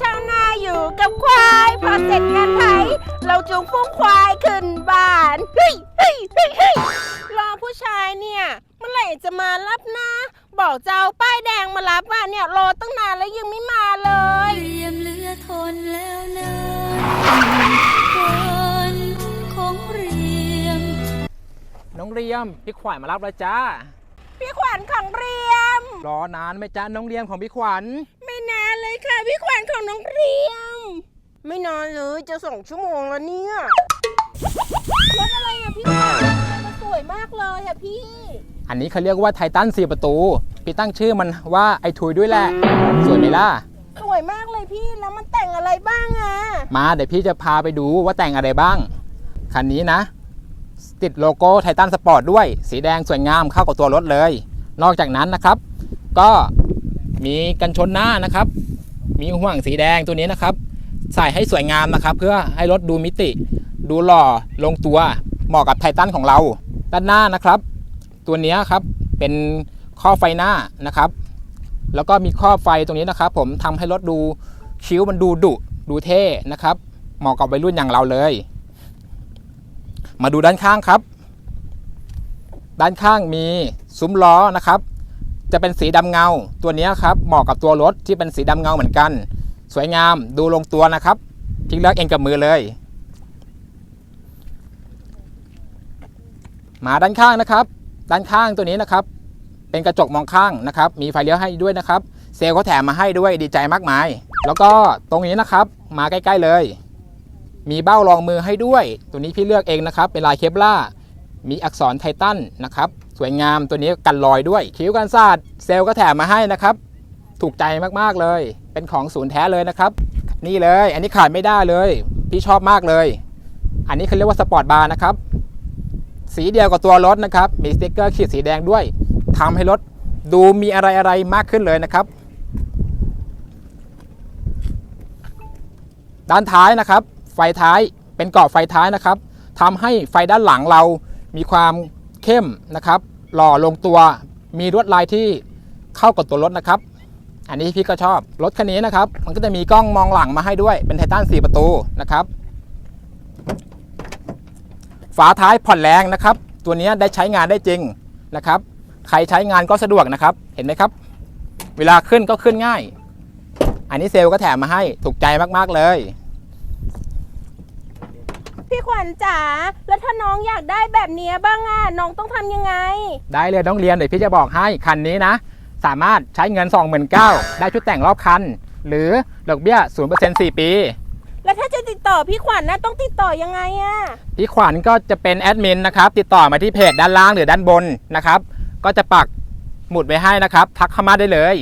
ชาวนาอยู่กับควาย พอเสร็จงานไถเราจูงฟุ้งควายขึ้นบ้านเฮ้ยเฮ้ยเฮ้ยเฮ้ยรอผู้ชายเนี่ยเมื่อไหร่จะมารับนะ บอกจะเอาป้ายแดงมารับอะเนี่ยรอตั้งนานแล้วยังไม่มาเลยเรียมเหลือทนแล้วนะคนของเรียม น้องเรียม พี่ขวัญมารับแล้วจ้า พี่ขวัญของเรียม รอนานไหมจ้าน้องเรียมของพี่ขวัญไม่นาน เลยค่ะพี่ขวัญของน้องเรียม ไม่นานเลยจะสองชั่วโมงแล้วเนี่ยรถอะไรอะพี่ขวัญมันสวยมากเลยอะพี่ อันนี้เขาเรียกว่าไททัน4ประตู พี่ตั้งชื่อมันว่าไอทุยด้วยแหละ สวยไหมล่ะ สวยมากเลยพี่แล้วมันแต่งอะไรบ้างอะมาเดี๋ยวพี่จะพาไปดูว่าแต่งอะไรบ้าง คันนี้นะ ติดโลโก้ไททันสปอร์ตด้วย สีแดงสวยงามเข้ากับตัวรถเลย นอกจากนั้นนะครับ ก็มีกันชนหน้านะครับ มีห่วงสีแดงตัวนี้นะครับ ใส่ให้สวยงามนะครับ เพื่อให้รถดูมิติ ดูหล่อลงตัวเหมาะกับไททันของเรา ด้านหน้านะครับ ตัวนี้ครับเป็นข้อไฟหน้านะครับ แล้วก็มีข้อไฟตรงนี้นะครับ ผมทำให้รถดูคิ้วมันดูดุดูเท่นะครับ เหมาะกับวัยรุ่นอย่างเราเลย มาดูด้านข้างครับ ด้านข้างมีซุ้มล้อนะครับ จะเป็นสีดำเงา ตัวนี้ครับเหมาะกับตัวรถที่เป็นสีดำเงาเหมือนกัน สวยงามดูลงตัวนะครับพิกเลือกเองกับมือเลย มาด้านข้างนะครับ ด้านข้างตัวนี้นะครับ เป็นกระจกมองข้างนะครับ มีไฟเลี้ยวให้ด้วยนะครับ เซลล์เขาแถมมาให้ด้วยดีใจมากมาย แล้วก็ตรงนี้นะครับ มาใกล้ ๆเลย มีเบ้ารองมือให้ด้วย ตัวนี้พี่เลือกเองนะครับ เป็นลายเคปล่า มีอักษรไททันนะครับ สวยงามตัวนี้กันรอยด้วย คิ้วกันศาสตร์เซลล์ก็แถมมาให้นะครับ ถูกใจมากๆเลย เป็นของศูนย์แท้เลยนะครับ นี่เลย อันนี้ขาดไม่ได้เลย พี่ชอบมากเลย อันนี้เขาเรียกว่าสปอร์ตบาร์นะครับ สีเดียวกับตัวรถนะครับ มีสติ๊กเกอร์ขีดสีแดงด้วยทำให้รถดูมีอะไรอะไรมากขึ้นเลยนะครับ ด้านท้ายนะครับ ไฟท้ายเป็นกรอบไฟท้ายนะครับทำให้ไฟด้านหลังเรา มีความเข้มนะครับหล่อลงตัว มีลวดลายที่เข้ากับตัวรถนะครับ อันนี้พี่ก็ชอบรถคันนี้นะครับ มันก็จะมีกล้องมองหลังมาให้ด้วยเป็นไททัน4 ประตูนะครับ ฝาท้ายผ่อนแรงนะครับ ตัวนี้ได้ใช้งานได้จริงนะครับ ใครใช้งานก็สะดวกนะครับ เห็นไหมครับ เวลาขึ้นก็ขึ้นง่าย อันนี้เซลก็แถมมาให้ถูกใจมากๆเลย พี่ขวัญจ๋าแล้วถ้าน้องอยากได้แบบเนี้ยบ้างอะน้องต้องทำยังไง ได้เลยต้องเรียนเดี๋ยวพี่จะบอกให้คันนี้นะ สามารถใช้เงิน 29,000ได้ชุดแต่งรอบคัน หรือดอกเบี้ย0% 4 ปี แล้วถ้าจะติดต่อพี่ขวัญนะต้องติดต่อยังไงอะพี่ขวัญก็จะเป็นแอดมินนะครับ ติดต่อมาที่เพจด้านล่างหรือด้านบนนะครับ ก็จะปักหมุดไว้ให้นะครับ ทักเข้ามาได้เลย